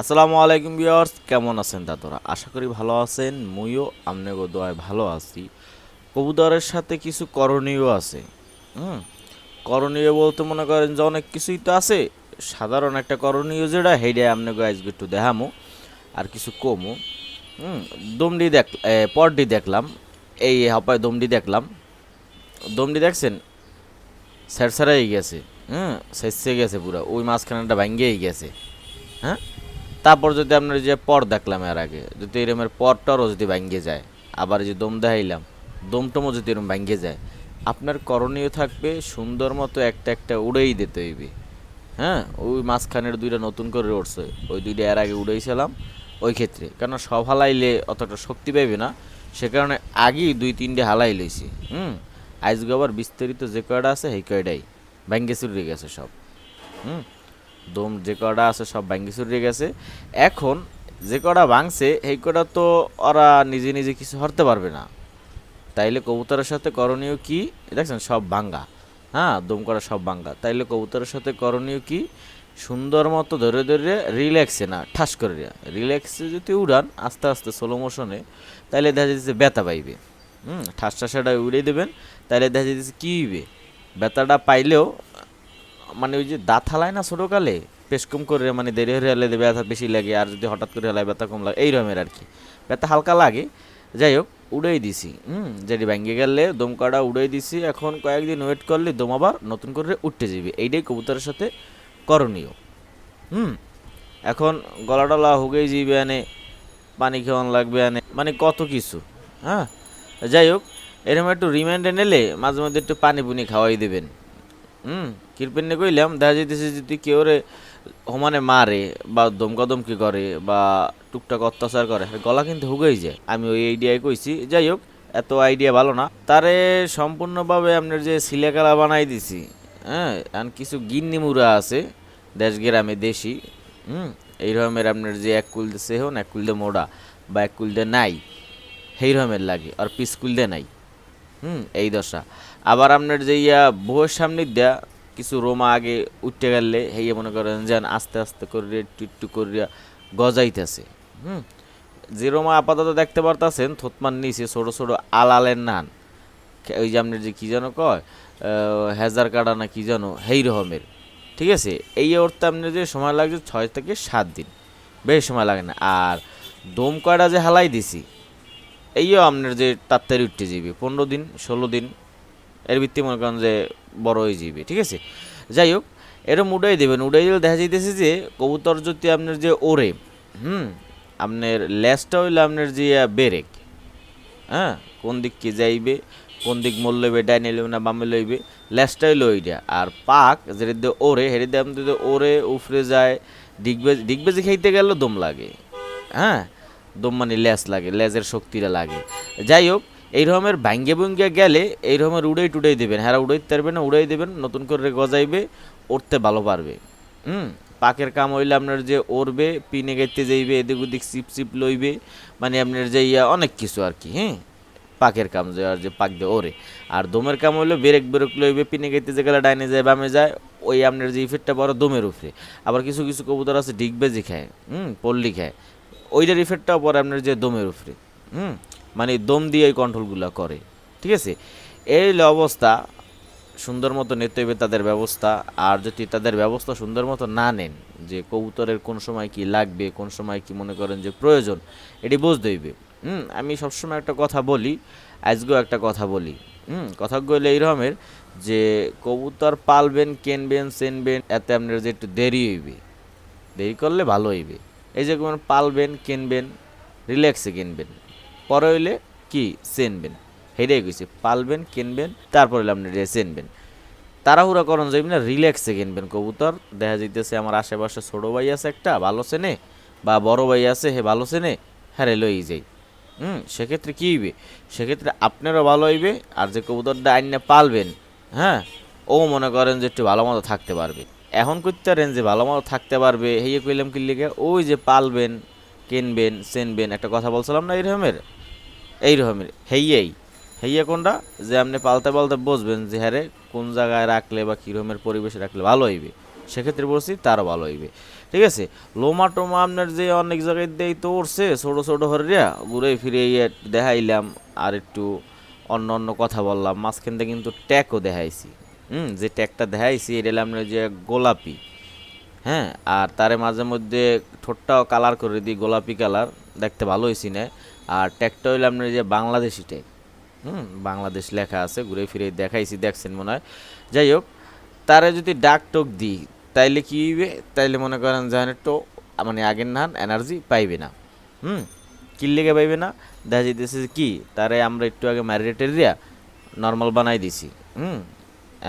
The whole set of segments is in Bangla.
আসসালামু আলাইকুম ভিউয়ার্স, কেমন আছেন দাদরা? আশা করি ভালো আছেন, মুইও আমনেগো দোয়ায় ভালো আছি। কবুতরের সাথে কিছু করণীয় আছে, হুম? করণীয় বলতে মনে করেন যে অনেক কিছুই তো আছে। সাধারণ একটা করণীয় যেটা হেডে আমনেগো আজকে একটু দেখামো, আর কিছু কমো, হুম? দমডি দেখ পরডি দেখলাম, এই হপায় দমডি দেখলাম। দমডি দেখছেন? স্যারসারাই গেছে, হুম? শেষে গেছে পুরো, ওই মাঝখানটা ভাঙ্গেই গেছে হ্যাঁ? তারপর যদি আপনার যে পর দেখলাম এর আগে, যদি এরমের পরটারও যদি ভাঙ্গে যায়, আবার যে দম দেখাইলাম, দমটমও যদি এরম ভাঙ্গে যায়, আপনার করণীয় থাকবে সুন্দর মতো একটা একটা উড়েই দিতে হইবে। হ্যাঁ? ওই মাঝখানের দুইটা নতুন করে উঠছে ওই দুইটা এর আগে উড়েইছিলাম ওই ক্ষেত্রে। কেন সব হালাইলে অতটা শক্তি পাইবে না, সে কারণে আগেই দুই, তিনটে হালাই লইছি, হুম? আজকে আবার বিস্তারিত যে কয়টা আছে, সেই কয়টাই ভাঙ্গে চুরি গেছে সব, হুম? দম যে কটা আছে সব ভাঙ্গি চুরিয়ে গেছে। এখন যে কটা ভাঙছে, সেই কটা তো ওরা নিজে নিজে কিছু হরতে পারবে না। তাইলে কবুতরের সাথে করণীয় কি? দেখছেন, সব ভাঙ্গা। হ্যাঁ দম করা সব ভাঙ্গা। তাইলে কবুতরের সাথে করণীয় কি? সুন্দর মতো ধরে ধরে রিল্যাক্সে না, ঠাস করে রিল্যাক্সে যদি উড়ান, আস্তে আস্তে স্লো মোশনে তাইলে দেখা যাচ্ছে ব্যথা পাইবে। হুম, ঠাস ঠাসাটা উড়িয়ে দেবেন, তাইলে দেখা যাচ্ছে কী হইবে? ব্যথাটা পাইলেও মানে ওই যে দাঁত হালায় না ছোটোকালে? পেশ কম করে মানে দেরি হয়ে হলে ব্যথা বেশি লাগে, আর যদি হঠাৎ করে হলায় ব্যথা কম লাগে এই রকমের আর কি। ব্যথা হালকা লাগে। যাই হোক, উড়েই দিছি, হুম? যেটি ভেঙে গেলে দমকাটা উড়েই দিছি, এখন কয়েকদিন ওয়েট করলে দম আবার নতুন করে উঠতে যাবে। এইটাই কবুতরের সাথে করণীয়, হুম? এখন গলা টলা হুগেই যাইবে আনে পানি খাওয়ান লাগবে আনে মানে কত কিছু হ্যাঁ? যাই হোক, এরকম একটু রিমাইন্ডে নিলে মাঝে মধ্যে একটু পানি পুনি খাওয়াই দেবেন। হুম কিরপেন্নে কইলাম, দেখা যাইতেছে যদি কেউ রে সমানে মারে বা দমকাদমকি করে বা টুকটাক অত্যাচার করে গলা কিন্তু হুগেই যায় আমি ওই আইডিয়ায় কইছি। যাই হোক, এত আইডিয়া ভালো না। তারে সম্পূর্ণভাবে আপনার যে সিলেকালা বানাই দিছি হ্যাঁ আর কিছু গিন্নি মুরা আছে, দেশ গ্রামে দেশি, হুম এই রকমের আপনার যে এক কুল দে সেহন, এক কুল দে মোড়া বা এক কুল দে নাই সেই রকমের লাগে, আর পিস কুল দে নাই। হুম, এই দশা। আবার আপনার যে ইয়া বউয়ের সামনে দেয়া কিছু রোমা আগে উঠতে গেলে হেয়ে মনে করেন যেন আস্তে আস্তে করে একটু একটু করিয়া গজাইতেছে। হুম, যে রোমা আপাতত দেখতে পারতাছেন থতমান নিচে ছোট ছোট আলালের নান। ওই যে আপনার যে কী যেন কয় হেজার কাটা না কী যেন, হেই রকমের ঠিক আছে? এই ওরতে আপনার যে সময় লাগছে ছয় থেকে সাত দিন। বেশ সময় লাগে না। আর দম কয়টা যে হালাই দিছি এইও আপনার যে তাড়াতাড়ি উঠতে যাবে পনেরো দিন, ষোলো দিন, এর ভিত্তি মনে করেন যে বড় হয়ে যাবে ঠিক আছে? যাই হোক, এরম উড়াই দেবেন, উড়াই দিলে দেখা যাইতেছে যে কবুতর যদি আপনার যে ওরে হুম, আপনার লেজটা হইলে আপনার যে বেরেক হ্যাঁ? কোন দিক কি যাইবে, কোন দিক মোল লইবে, ডাইনে লইবে না বামে লইবে লেজটাই লইটা আর পাক যেটা দিয়ে ওরে হেরে দিয়ে আপনি ওরে উফরে যায় ডিগবেজ ডিগবেজি খাইতে গেলেও দম লাগে হ্যাঁ? দম মানে লেজ লাগে, লেজের শক্তিটা লাগে। যাই হোক, এই রকমের ভাঙ্গে ভুঙ্গে গেলে এই রকমের উড়াই টুড়াই দেবেন। হ্যাঁ উড়াইতে পারবে না, উড়াই দেবেন, নতুন করে গজাইবে উঠতে ভালো পারবে। হুম? পাকের কাম হইলে আপনার যে ওরবে, পিনে গাইতে যাইবে, এদিক ওদিক চিপ চিপ লইবে মানে আপনার যে ইয়া, অনেক কিছু আর কি হ্যাঁ? পাকের কাম যে আর যে পাক দিয়ে ওরে। আর দমের কাম হইলে বেরেক বেরেক লইবে, পিনে গাইতে যে গেলে ডাইনে যায়, বামে যায়, ওই আপনার যে ইফেক্টটা বড় দমের উপরে। আবার কিছু কিছু কবুতর আছে, ডিগবেজি খায়, হুম? পল্লি খায়। ওইটার ইফেক্টটাও পরে আপনার যে দমের উপরে, হুম? মানে দম দিয়ে এই কন্ট্রোলগুলো করে, ঠিক আছে? এই অবস্থা, সুন্দর মতো নিতে হইবে তাদের ব্যবস্থা, আর যদি তাদের ব্যবস্থা সুন্দর মতো না নেন, যে কবুতরের কোন সময় কি লাগবে, কোন সময় কি মনে করেন যে প্রয়োজন, এটি বুঝতে হইবে, হুম? আমি সবসময় একটা কথা বলি, আজকেও একটা কথা বলি, হুম? কথা হইলে এই রকমের যে কবুতর পালবেন, কেনবেন, চেনবেন, এতে আপনার যে একটু দেরি হইবে, দেরি করলে ভালো হইবে। এই যে কোনো পালবেন, কিনবেন রিল্যাক্সে কিনবেন। পরে হইলে কি? চেনবেন। হেডে গেছে পালবেন, কিনবেন, তারপর হইলে আপনি চেনবেন। তাড়াহুড়া করন যাইবেন না রিল্যাক্সে কিনবেন, কবুতর। দেখা যাইতেছে আমার আশেপাশে ছোটো ভাই আছে একটা, ভালো চেনে, বা বড় ভাই আছে, হে ভালো চেনে হ্যাঁ লই যাই। হুম, সেক্ষেত্রে কী হইবে? সেক্ষেত্রে আপনারও ভালো হইবে, আর যে কবুতরটা আইনে পালবেন হ্যাঁ ও মনে করেন যে একটু ভালো মতো থাকতে পারবে। এখন করতে পারেন যে ভালো মতো থাকতে পারবে। হেয়ে কইলাম কি লিগে, ওই যে পালবেন, কিনবেন চেনবেন একটা কথা বলছিলাম না এই রকমের এই রকমের হেইয়েই। হেইয়া কোনটা? যে আপনি পালতে পালতে বসবেন যে হ্যারে কোন জায়গায় রাখলে বা কী রকমের পরিবেশে রাখলে ভালো হইবে? সেক্ষেত্রে বলছি তারও ভালো হইবে। ঠিক আছে? লোমা টোমা আপনার যে অনেক জায়গায় দেই তো উঠছে ছোটো ছোটো হরিয়া, ঘুরে ফিরে দেখাইলাম, আর একটু অন্য অন্য কথা বললাম, মাঝখান থেকে কিন্তু ট্যাগও দেখাইছি। হুম, যে ট্যাগটা দেখাইছি এটা আপনার যে গোলাপি হ্যাঁ আর তারে মাঝে মধ্যে ঠোঁটটাও কালার করে দিই, গোলাপি কালার দেখতে ভালো হয়েছি না আর ট্যাগটা হইল আপনার যে বাংলাদেশি ট্যাগ হুম, বাংলাদেশ লেখা আছে, ঘুরে ফিরে দেখাইছি, দেখছেন মনে হয়। যাই হোক, তারে যদি ডাক টোক দিই, তাইলে কি হইবে? তাইলে মনে করেন যেন একটু মানে আগের নান এনার্জি পাইবে না। হুম কি লেগে পাইবে না। দেখা যাইতেছে যে কি, তারে আমরা একটু আগে ম্যারিনেটের দিয়া নর্মাল বানাই দিছি। হুম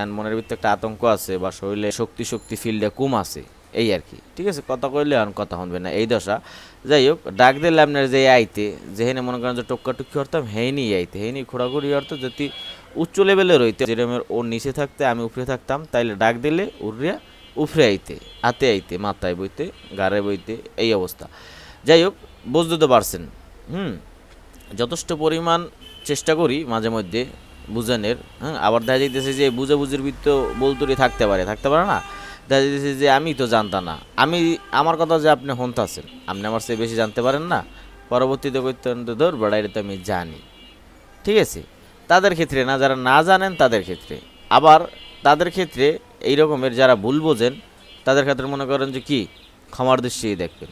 এন্ড মনের ভিতরে একটা আতঙ্ক আছে বা শরীরে শক্তি শক্তি ফিল্ডে কম আছে, এই আর কি। ঠিক আছে? কথা কইলে আর কথা শুনবে না। এই দশা। যাই হোক, ডাক দিলে আপনার যে আইতে, যেহেনে মনে করেন যে টক্কা টুক্কি হরতাম, হেইনি আইতে। হেইনি ঘোরাঘুরি হরতো, যদি উচ্চ লেভেলে রইতে যেরকমের ওর নিচে থাকতে, আমি উপরে থাকতাম, তাইলে ডাক দিলে উড়িয়া উফরে আইতে, হাতে আইতে, মাথায় বইতে গাড়ে বইতে, এই অবস্থা। যাই হোক, বুঝতে তো পারছেন। হুম? যথেষ্ট পরিমাণ চেষ্টা করি মাঝে মধ্যে বুঝানোর হ্যাঁ? আবার দেখা যাইতেছে যে বুঝাবুঝির ভিত্ত বলতুরি থাকতে পারে থাকতে পারে না? দেখা যাইতেছে যে আমি তো জানতাম না। আমি, আমার কথা যে আপনি হন্তাছেন, আপনি আমার চেয়ে বেশি জানতে পারেন না। পরবর্তীতে করতে ধর বেড়াইলে তো আমি জানি। ঠিক আছে? তাদের ক্ষেত্রে না, যারা না জানেন তাদের ক্ষেত্রে। আবার তাদের ক্ষেত্রে এই রকমের যারা ভুল বোঝেন, তাদের ক্ষেত্রে মনে করেন যে কি? ক্ষমার দৃষ্টি দেখবেন।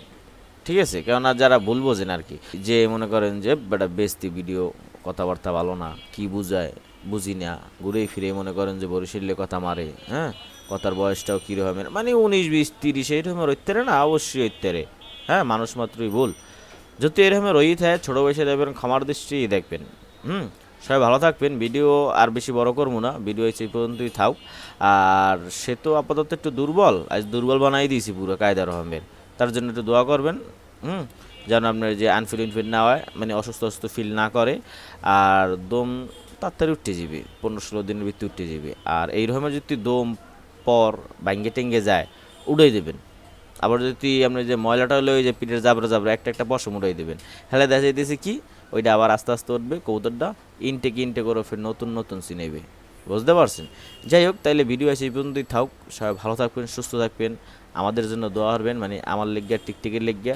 ঠিক আছে? কেননা যারা ভুল বোঝেন আর কি, যে মনে করেন যে, বেটা বেস্তি ভিডিও কথাবার্তা ভালো না, কি বুঝায় বুঝি না ঘুরে ফিরে মনে করেন যে বরিশালে কথা মারে হ্যাঁ? কথার বয়সটাও কীরকমের মানে উনিশ, বিশ, তিরিশ এইরকমের ঐত্যারে না, অবশ্যই ঐত্যারে হ্যাঁ? মানুষ মাত্রই ভুল। যদি এরকমের রই থাকে ছোটো বয়সে দেখবেন খামার দৃষ্টি দেখবেন, হুম? সবাই ভালো থাকবেন, ভিডিও আর বেশি বড় করব না, ভিডিও এই পর্যন্তই থাক। আর সে তো আপাতত একটু দুর্বল, আজ দুর্বল বানাই দিয়েছি পুরো কায়দার রহমের, তার জন্য একটু দোয়া করবেন, হুম? যেন আপনার যে আনফিল ইনফিল না হয় মানে অসুস্থ অসুস্থ ফিল না করে, আর দম তাড়াতাড়ি উঠতে যাবে, পনেরো ষোলো দিনের ভিত্তি উঠতে যাবে। আর এই রকমের যদি দম, পর ভাঙ্গে টেঙ্গে যায়, উড়াই দেবেন। আবার যদি আপনি যে ময়লাটা ওই যে পিঠের জাবরা জাবরা, একটা একটা পশম উড়াই দেবেন। হেলে দেখা যাইতেছে কি, ওইটা আবার আস্তে আস্তে উঠবে কৌতরটা ইনটেক ইনটেক করে ফের নতুন নতুন সিনেবে বুঝতে পারছেন? যাই হোক, তাইলে ভিডিও আছে এই পর্যন্তই থাক সবাই ভালো থাকবেন, সুস্থ থাকবেন। আমাদের জন্য দোয়া করবেন মানে আমার লেগিয়া, টিকটিকের লেগিয়া।